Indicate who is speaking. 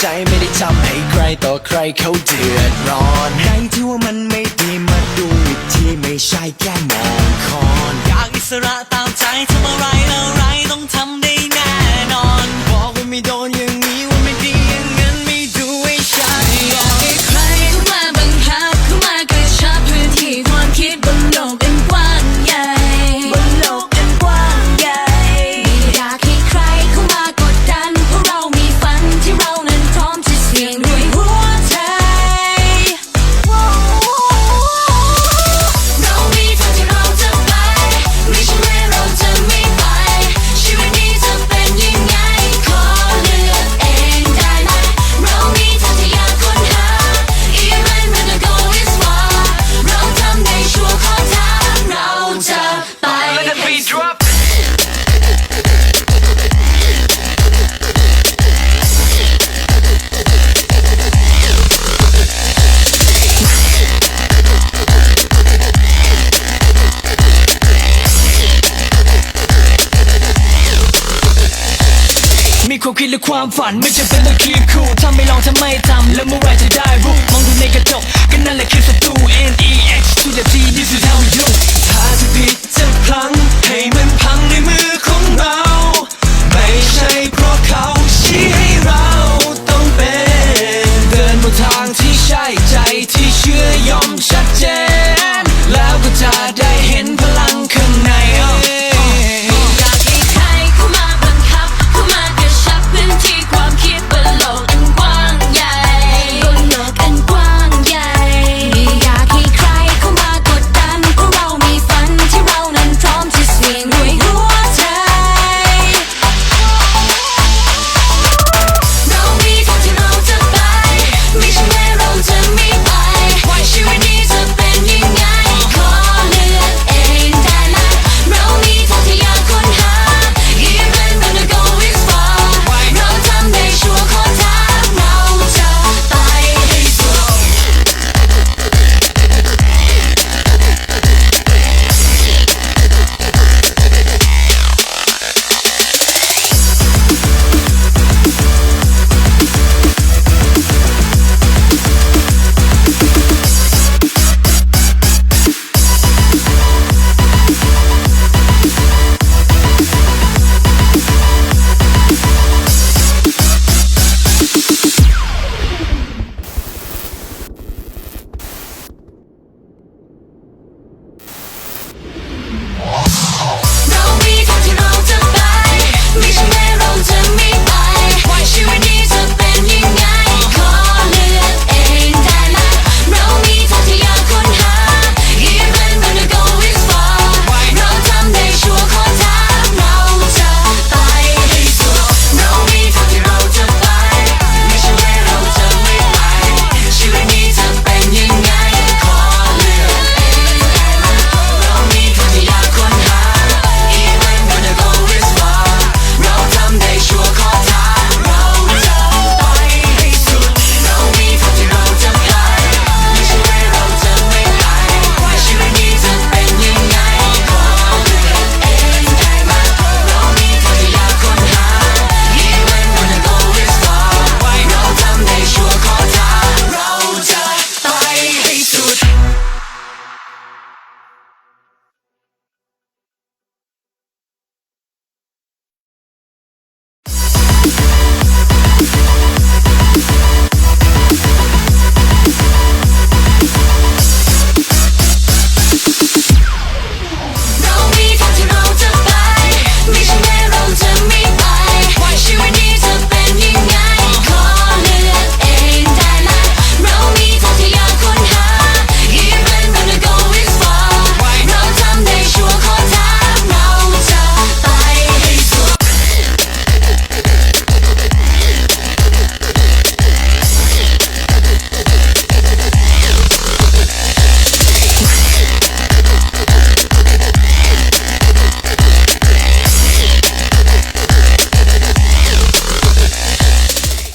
Speaker 1: ใจไม่ได้ทำให้ใครต่อใครเขาเดือดร้อนใครที่ว่ามันไม่ดีมาดูอีกทีไม่ใช่แค่มองคอน
Speaker 2: อยากอิสระตามใจทำอะไรแล้
Speaker 3: วไรต้องทำได้ คิดหรือ
Speaker 1: ความฝันไม่จำเป็นต้องคีบคู่ถ้าไม่ลองทำไม